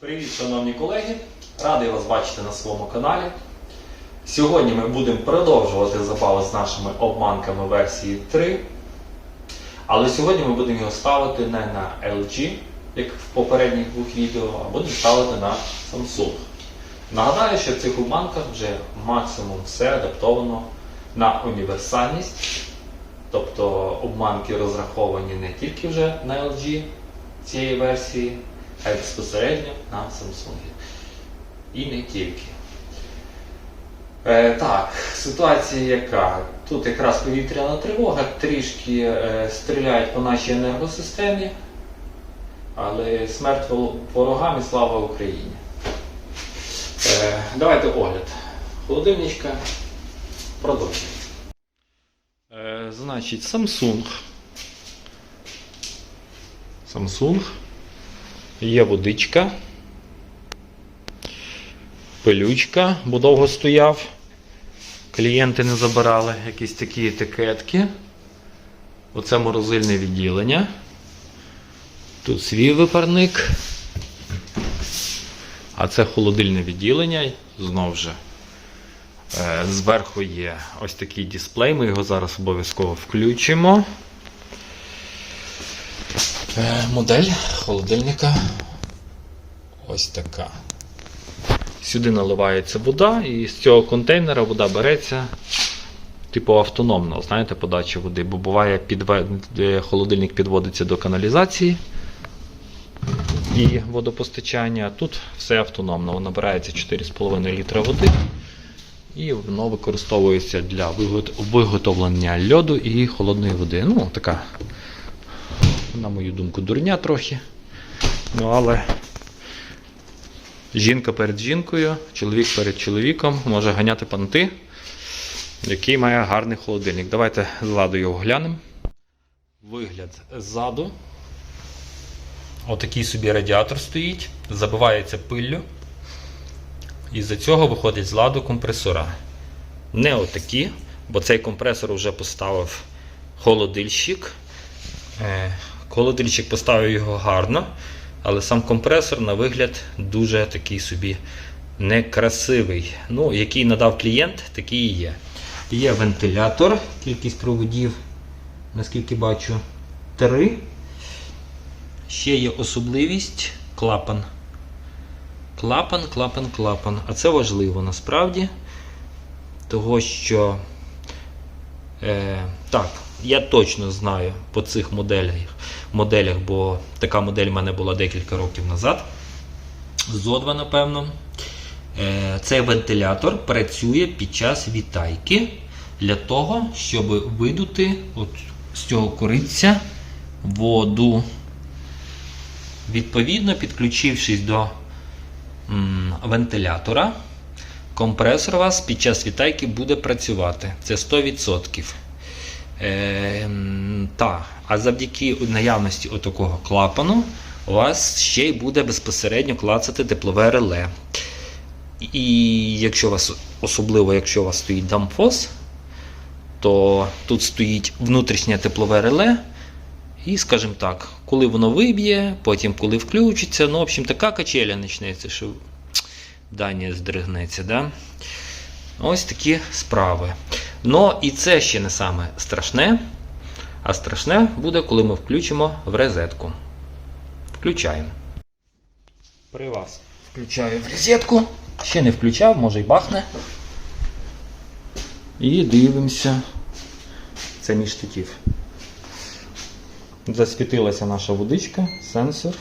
Привіт, шановні колеги! Радий вас бачити на своєму каналі. Сьогодні ми будемо продовжувати забаву з нашими обманками версії 3. Але сьогодні ми будемо його ставити не на LG, як в попередніх двох відео, а будемо ставити на Samsung. Нагадаю, що в цих обманках вже максимум все адаптовано на універсальність. Тобто обманки розраховані не тільки вже на LG цієї версії, а й безпосередньо на Samsung. І не тільки. Е, так, ситуація яка? Тут якраз повітряна тривога, трішки е, стріляють по нашій енергосистемі, але смерть ворогам і слава Україні. Е, давайте огляд. Холодильничка. Продовжуємо. Е, значить, Samsung. Samsung. Є водичка. Пилючка, бо довго стояв. Клієнти не забирали якісь такі етикетки. Оце морозильне відділення. Тут свій випарник. А це холодильне відділення. Знов же. Е, Зверху є ось такий дисплей, ми його зараз обов'язково включимо. Е, Модель холодильника ось така. Сюди наливається вода, і з цього контейнера вода береться типу автономно, знаєте, подача води. Бо буває, підве... е, холодильник підводиться до каналізації і водопостачання. Тут все автономно. Набирається 4,5 літра води. І воно використовується для виготовлення льоду і холодної води. Ну, така, на мою думку, дурня трохи. Ну, але жінка перед жінкою, чоловік перед чоловіком може ганяти панти, який має гарний холодильник. Давайте ззаду його глянемо. Вигляд ззаду. Отакий собі радіатор стоїть, забивається пиллю. І з цього виходить з ладу компресора. Не отакі, бо цей компресор вже поставив холодильщик. Е, поставив його гарно, але сам компресор на вигляд дуже такий собі некрасивий. Ну, який надав клієнт, такий і є. Є вентилятор, кількість проводів, наскільки бачу, 3. Ще є особливість клапан. Клапан, клапан, клапан. А це важливо насправді. Того, що. Е, так, я точно знаю по цих моделях, моделях, бо така модель в мене була декілька років назад. Зодва, напевно. Е, цей вентилятор працює під час вітайки для того, щоб видути от з цього кориця воду. Відповідно, підключившись до вентилятора, компресор у вас під час вітайки буде працювати. Це 100%. Е, та, а завдяки наявності отакого клапану у вас ще й буде безпосередньо клацати теплове реле. І якщо у вас, особливо якщо у вас стоїть дамфос, то тут стоїть внутрішнє теплове реле. І, скажімо так, коли воно виб'є, потім коли включиться, ну, в общем, така качеля почнеться, що Данія здригнеться. Да? Ось такі справи. Ну і це ще не саме страшне. А страшне буде, коли ми включимо в розетку. Включаємо. При вас включаю в розетку. Ще не включав, може й бахне. І дивимося. Це між штатів. Засвітилася наша водичка, сенсор.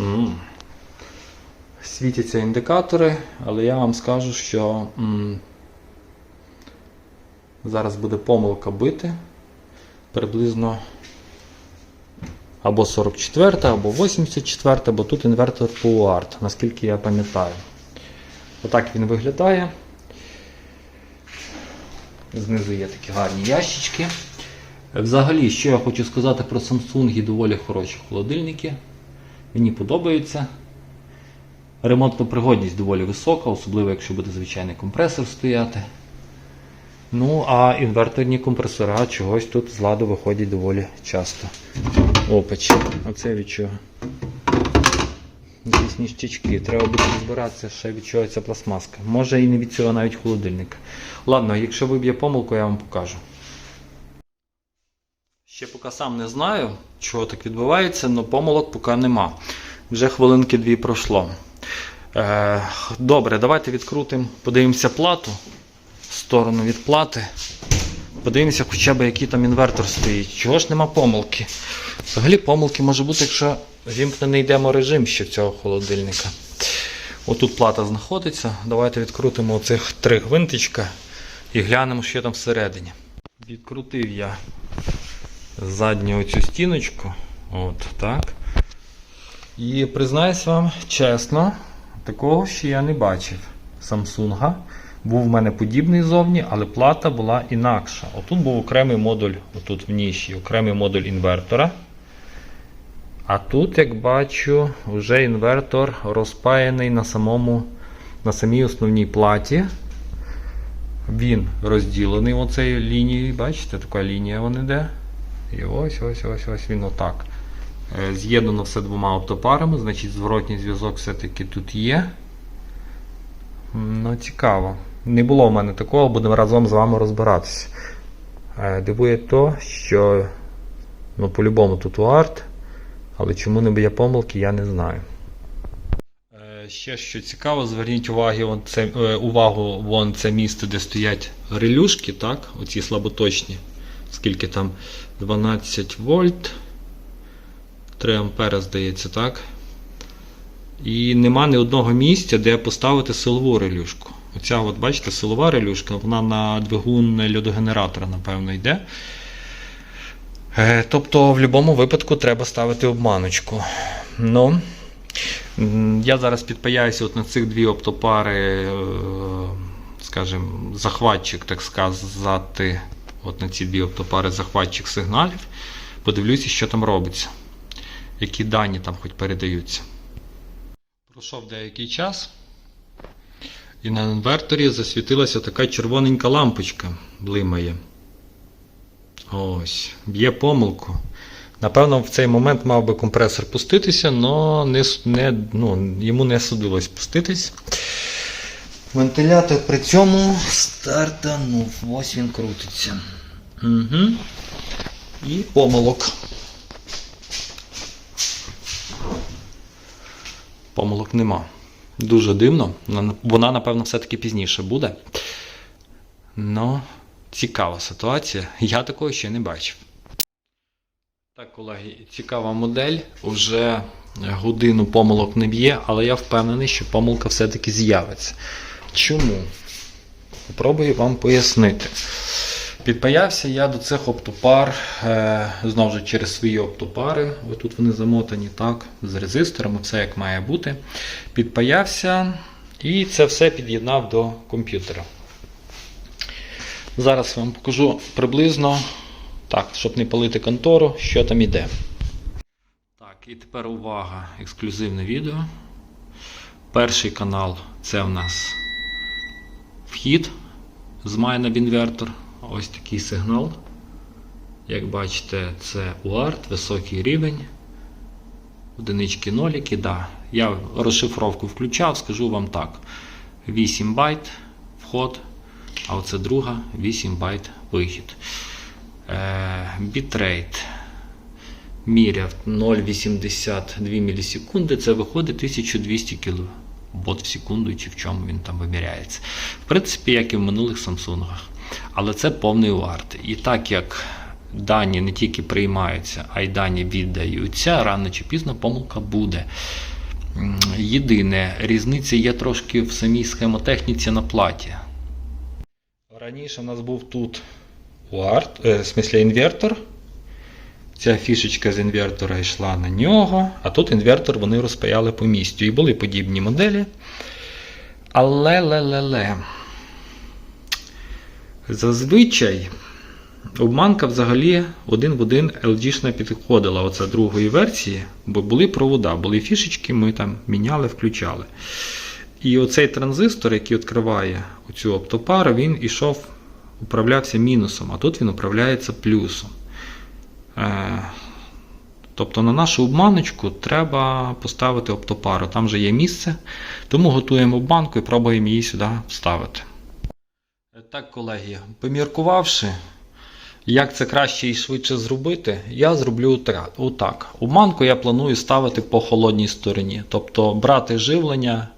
М. Світяться індикатори, але я вам скажу, що м, зараз буде помилка бити приблизно або 44, або 84, бо тут інвертор PowerArt, наскільки я пам'ятаю. Отак він виглядає. Знизу є такі гарні ящички. Взагалі, що я хочу сказати про Samsung, доволі хороші холодильники. Мені подобаються. Ремонтна пригодність доволі висока, особливо якщо буде звичайний компресор стояти. Ну, а інверторні компресора чогось тут з ладу виходять доволі часто. Опач. А це від чого? Якісь ніштячки. Треба буде розбиратися, ще від чого ця пластмаска. Може і не від цього навіть холодильника. Ладно, якщо виб'є помилку, я вам покажу. Ще поки сам не знаю, чого так відбувається, але помилок поки нема. Вже хвилинки дві пройшло. Е, добре, давайте відкрутимо, подивимося плату. Сторону від плати. Подивимося, хоча б який там інвертор стоїть. Чого ж нема помилки? Взагалі помилки може бути, якщо вімкнений деморежим ще цього холодильника. Отут плата знаходиться. Давайте відкрутимо оцих три гвинтичка і глянемо, що там всередині. Відкрутив я задню оцю стіночку. От так. І признаюсь вам чесно, такого ще я не бачив. Samsung. Був в мене подібний зовні, але плата була інакша. Отут був окремий модуль, отут в ніші, окремий модуль інвертора. А тут, як бачу, вже інвертор розпаяний на, самому, на самій основній платі. Він розділений оцею лінією, бачите, така лінія вон іде. І ось ось ось ось він отак. Е, З'єднано все двома оптопарами, значить зворотній зв'язок все-таки тут є. Ну, цікаво. Не було в мене такого, будемо разом з вами розбиратися. Е, Дивує то, що ну, по-любому тут UART, але чому не б'є помилки, я не знаю. Е, Ще що цікаво, зверніть уваги, вон це, увагу вон це місце, де стоять релюшки, так? Оці слаботочні. Скільки там 12 вольт, 3 ампера, здається, так? І нема ні одного місця, де поставити силову релюшку. Оця, от, бачите, силова релюшка, вона на двигун льодогенератора, напевно, йде. Е, Тобто, в будь-якому випадку треба ставити обманочку. Ну, я зараз підпаяюся от на цих дві оптопари, е, скажімо, захватчик, так сказати, от на ці дві оптопари захватчик сигналів. Подивлюся, що там робиться, які дані там хоч передаються. Пройшов деякий час, і на інверторі засвітилася така червоненька лампочка, блимає. Ось, б'є помилку. Напевно, в цей момент мав би компресор пуститися, але не, не, ну, йому не судилось пуститись. Вентилятор при цьому стартанув. Ось він крутиться. Угу. І помилок. Помилок нема. Дуже дивно. Вона- напевно, все-таки пізніше буде. Ну, цікава ситуація. Я такого ще не бачив. Так, колеги, цікава модель. Уже годину помилок не б'є, але я впевнений, що помилка все-таки з'явиться. Чому? Попробую вам пояснити. Підпаявся я до цих оптопар, е, знову ж через свої оптопари. Отут вони замотані так, з резисторами, все як має бути. Підпаявся і це все під'єднав до комп'ютера. Зараз вам покажу приблизно, так, щоб не палити контору, що там іде. Так, і тепер увага, ексклюзивне відео. Перший канал це в нас вхід з майна інвертор. Ось такий сигнал. Як бачите, це UART, високий рівень. Одинички ноліки, да. Я розшифровку включав, скажу вам так. 8 байт вход, а оце друга 8 байт вихід. Е, бітрейт міряв 0,82 мілісекунди, це виходить 1200 кБ в секунду, чи в чому він там виміряється. В принципі, як і в минулих Samsung. Але це повний варт. І так як дані не тільки приймаються, а й дані віддаються, рано чи пізно помилка буде. Єдине, різниця є трошки в самій схемотехніці на платі. Раніше в нас був тут UART, е, в смислі інвертор. Ця фішечка з інвертора йшла на нього, а тут інвертор вони розпаяли по місцю. І були подібні моделі. Але ле-ле-ле. Зазвичай обманка взагалі один в один LG-шна підходила оця другої версії, бо були провода, були фішечки, ми там міняли, включали. І оцей транзистор, який відкриває оцю оптопару, він ішов управлявся мінусом, а тут він управляється плюсом. Е, Тобто на нашу обманочку треба поставити оптопару. Там же є місце, тому готуємо обманку і пробуємо її сюди вставити. Так, колеги, поміркувавши, як це краще і швидше зробити, я зроблю отак. Обманку я планую ставити по холодній стороні. Тобто брати живлення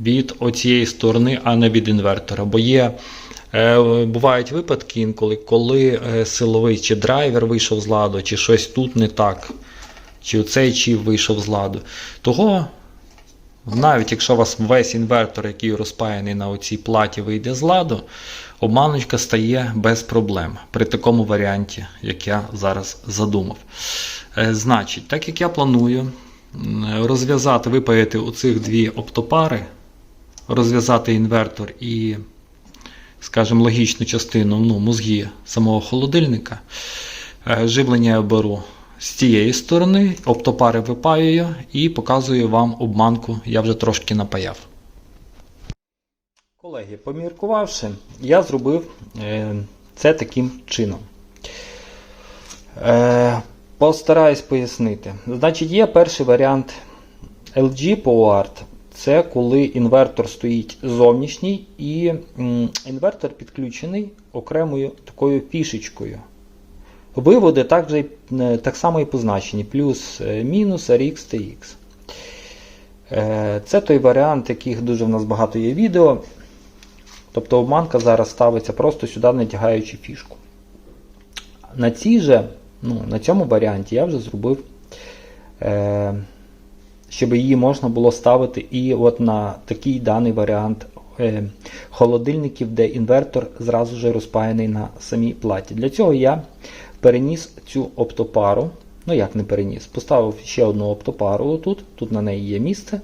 від оцієї сторони, а не від інвертора. Бо є, е, бувають випадки інколи, коли е, силовий чи драйвер вийшов з ладу, чи щось тут не так, чи цей чіп вийшов з ладу. Того, навіть якщо у вас весь інвертор, який розпаяний на оцій платі, вийде з ладу, обманочка стає без проблем при такому варіанті, як я зараз задумав. Е, Значить, так як я планую розв'язати, випаяти оцих дві оптопари, розв'язати інвертор і, скажімо, логічну частину, ну, мозги самого холодильника, е, живлення я беру з цієї сторони, оптопари випаюю і показую вам обманку, я вже трошки напаяв. Колеги, поміркувавши, я зробив е, це таким чином. Е, постараюсь пояснити. Значить, є перший варіант LG PowerArt. Це коли інвертор стоїть зовнішній і інвертор підключений окремою такою фішечкою. Виводи так, же, й- е, так само і позначені: плюс, е, мінус, RX, TX. Е, Це той варіант, яких дуже в нас багато є відео. Тобто обманка зараз ставиться просто сюди, натягаючи фішку. На цій же, ну, на цьому варіанті я вже зробив, е, щоб її можна було ставити і от на такий даний варіант е, холодильників, де інвертор зразу же розпаяний на самій платі. Для цього я переніс цю оптопару. Ну як не переніс, поставив ще одну оптопару отут, тут на неї є місце.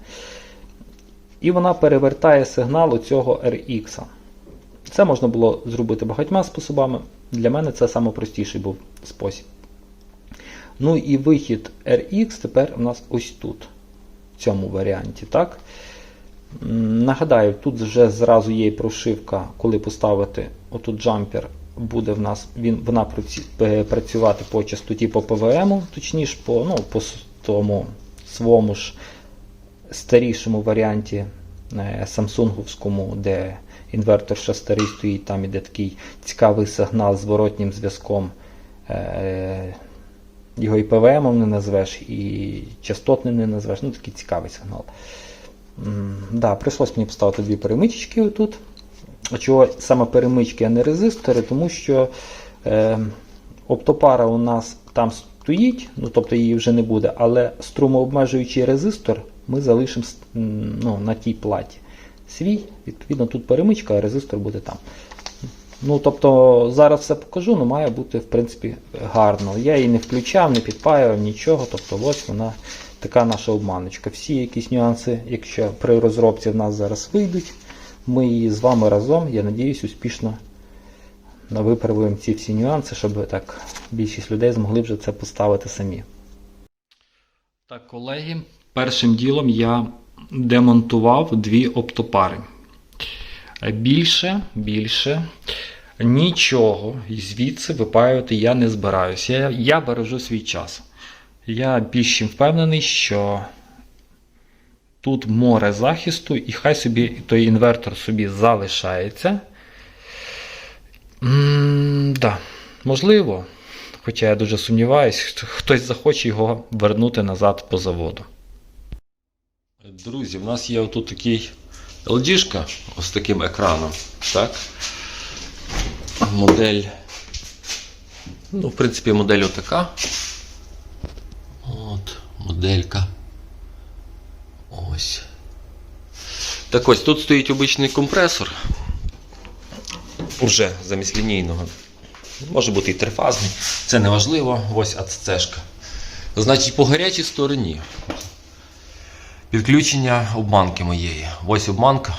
І вона перевертає сигнал у цього RX. Це можна було зробити багатьма способами. Для мене це найпростіший був спосіб. Ну і вихід RX тепер у нас ось тут, в цьому варіанті. так? Нагадаю, тут вже зразу є прошивка, коли поставити отут джампер, буде в нас він, вона е, працювати по частоті по ПВМ, точніше по, ну, по тому своєму ж старішому варіанті е, самсунговському, де інвертор ще старий стоїть, там іде такий цікавий сигнал з зворотнім зв'язком. Е, Його і ПВМ не назвеш, і частотним не назвеш. Ну, такий цікавий сигнал. Да, прийшлось мені поставити дві перемички отут. Чого саме перемички, а не резистори, тому що е, оптопара у нас там стоїть, ну тобто її вже не буде, але струмообмежуючий резистор ми залишимо ну, на тій платі. Свій, відповідно, тут перемичка, а резистор буде там. Ну, тобто, зараз все покажу, але має бути, в принципі, гарно. Я її не включав, не підпаював, нічого. Тобто, ось вона така наша обманочка. Всі якісь нюанси, якщо при розробці в нас зараз вийдуть, ми її з вами разом, я надіюсь, успішно виправимо ці всі нюанси, щоб так більшість людей змогли вже це поставити самі. Так, колеги, першим ділом я демонтував дві оптопари. Більше, більше нічого звідси випаювати я не збираюся. Я, я бережу свій час. Я більш впевнений, що тут море захисту, і хай собі той інвертор собі залишається. м да, можливо, хоча я дуже сумніваюсь, хтось захоче його вернути назад по заводу. Друзі, в нас є отут такий LG з таким екраном. Так? Модель. Ну, в принципі, модель отака. От, моделька. Ось. Так ось, тут стоїть обичний компресор. Уже замість лінійного. Може бути і трифазний. Це не важливо. Ось АЦЦшка. Значить, по гарячій стороні. Підключення обманки моєї. Ось обманка.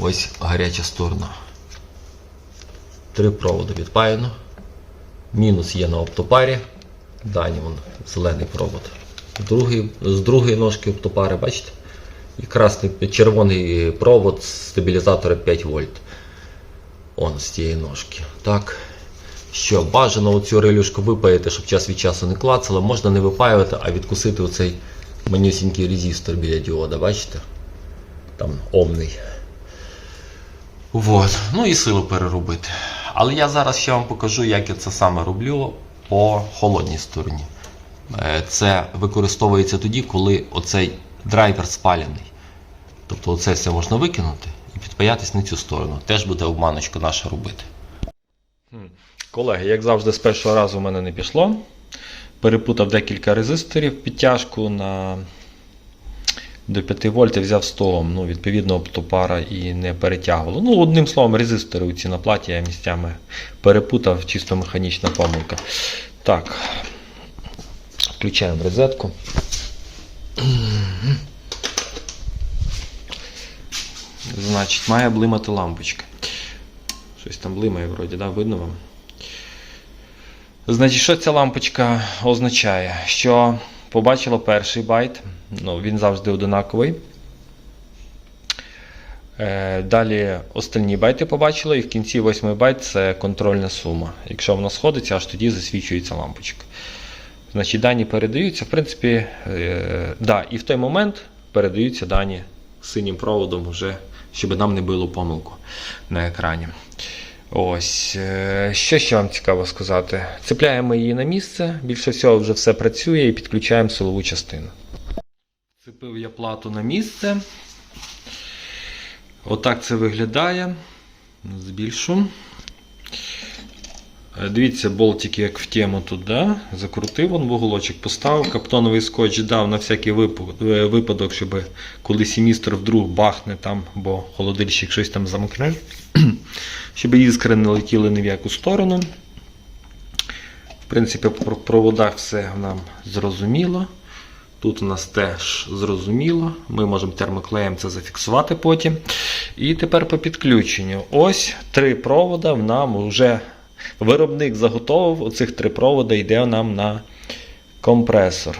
Ось гаряча сторона. Три проводи відпаяно. Мінус є на оптопарі. Дані вон, зелений провод. Другий, з другої ножки оптопари, бачите? І красний червоний провод стабілізатора 5 вольт. Он з цієї ножки. Так. Що, бажано оцю релюшку випаяти, щоб час від часу не клацало. Можна не випаювати, а відкусити оцей манюсінький резистор біля діода, бачите? Там омний. Вот. Ну і силу переробити. Але я зараз ще вам покажу, як я це саме роблю по холодній стороні. Е, Це використовується тоді, коли оцей драйвер спалений. Тобто оце все можна викинути і підпаятись на цю сторону. Теж буде обманочка наша робити. Колеги, як завжди, з першого разу в мене не пішло. Перепутав декілька резисторів, підтяжку на до 5 вольт взяв столом. Ну, відповідно, оптопара і не перетягувало. Ну, одним словом, резистори у ці на платі я місцями перепутав, чисто механічна помилка. Так, включаємо розетку. Значить, має блимати лампочка. Щось там блимає, вроді, да? видно вам. Значить, що ця лампочка означає? Що побачила перший байт, ну, він завжди одинаковий. Е, Далі остальні байти побачила, і в кінці восьмий байт це контрольна сума. Якщо вона сходиться, аж тоді засвічується лампочка. Значить, дані передаються, в принципі, е, да, і в той момент передаються дані синім проводом, вже, щоб нам не було помилку на екрані. Ось, е, що ще вам цікаво сказати? Цепляємо її на місце, більше всього вже все працює і підключаємо силову частину. Цепив я плату на місце. Отак це виглядає. Збільшу. Е, Дивіться, болтик як в тему тут, да? закрутив он в уголочок, поставив, каптоновий скотч дав на всякий е, випадок, щоб коли семістр вдруг бахне там, бо холодильщик щось там замкне, щоб іскри не летіли ні в яку сторону. В принципі, по проводах все нам зрозуміло. Тут у нас теж зрозуміло. Ми можемо термоклеєм це зафіксувати потім. І тепер по підключенню. Ось три провода нам вже виробник заготовив. Оцих три провода йде нам на компресор.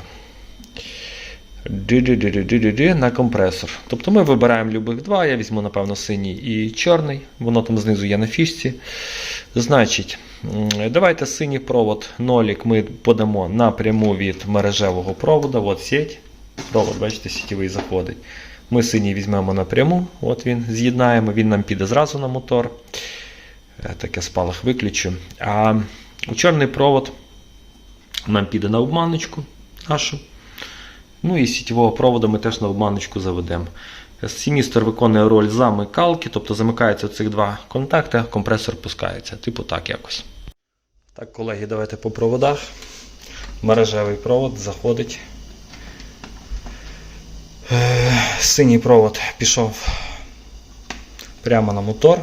На компресор. Тобто ми вибираємо любих два. Я візьму, напевно, синій і чорний. Воно там знизу є на фішці. Значить, давайте синій провод нолік ми подамо напряму від мережевого провода. От сеть. Провод, бачите, сітєвий заходить. Ми синій візьмемо напряму, от він з'єднаємо, він нам піде зразу на мотор. Е, Так я спалах виключу. А чорний провод нам піде на обманочку нашу. Ну і сітєвого проводу ми теж на обманочку заведемо. Семістр виконує роль замикалки, тобто замикаються цих два контакти, компресор пускається. Типу так якось. Так, колеги, давайте по проводах. Мережевий провод заходить. Е, Синій провод пішов прямо на мотор.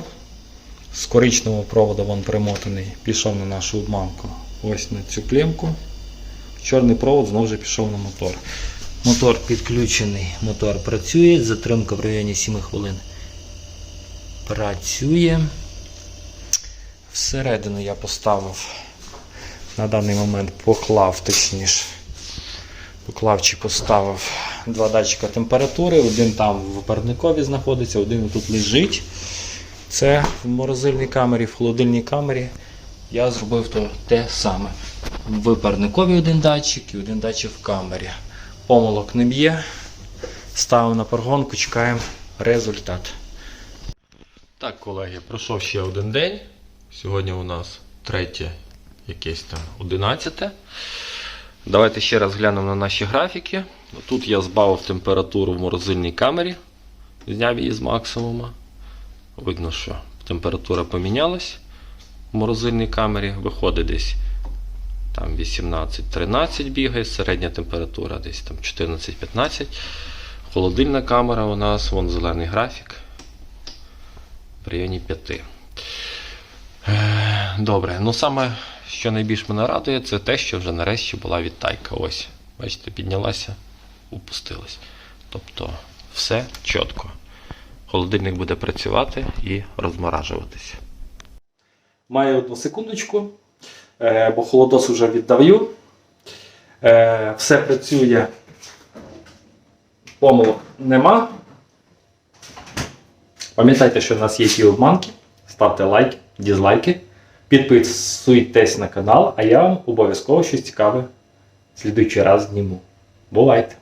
З коричневого проводу він примотаний, пішов на нашу обманку. Ось на цю клемку. Чорний провод знову ж пішов на мотор. Мотор підключений, мотор працює, затримка в районі 7 хвилин. Працює. Всередину я поставив на даний момент поклав, точніше. Поклав чи поставив два датчика температури, один там в парникові знаходиться, один тут лежить. Це в морозильній камері, в холодильній камері. Я зробив то те саме. В парникові один датчик і один датчик в камері. Помилок не б'є. Ставимо на паргонку, чекаємо результат. Так, колеги, пройшов ще один день. Сьогодні у нас третє, якесь там 11. Давайте ще раз глянемо на наші графіки. Тут я збавив температуру в морозильній камері, зняв її з максимума. Видно, що температура помінялась в морозильній камері. Виходить десь там 18-13 бігає, середня температура десь там 14-15. Холодильна камера у нас, вон зелений графік. В районі 5. Е, Добре, ну саме, що найбільш мене радує, це те, що вже нарешті була відтайка. Ось, бачите, піднялася, упустилась. Тобто все чітко. Холодильник буде працювати і розморажуватися. Маю одну секундочку, е, бо холодос вже віддаю. Е, Все працює. Помилок нема. Пам'ятайте, що в нас є ті обманки. Ставте лайк. дізлайки, підписуйтесь на канал, а я вам обов'язково щось цікаве в слідуючий раз зніму. Бувайте!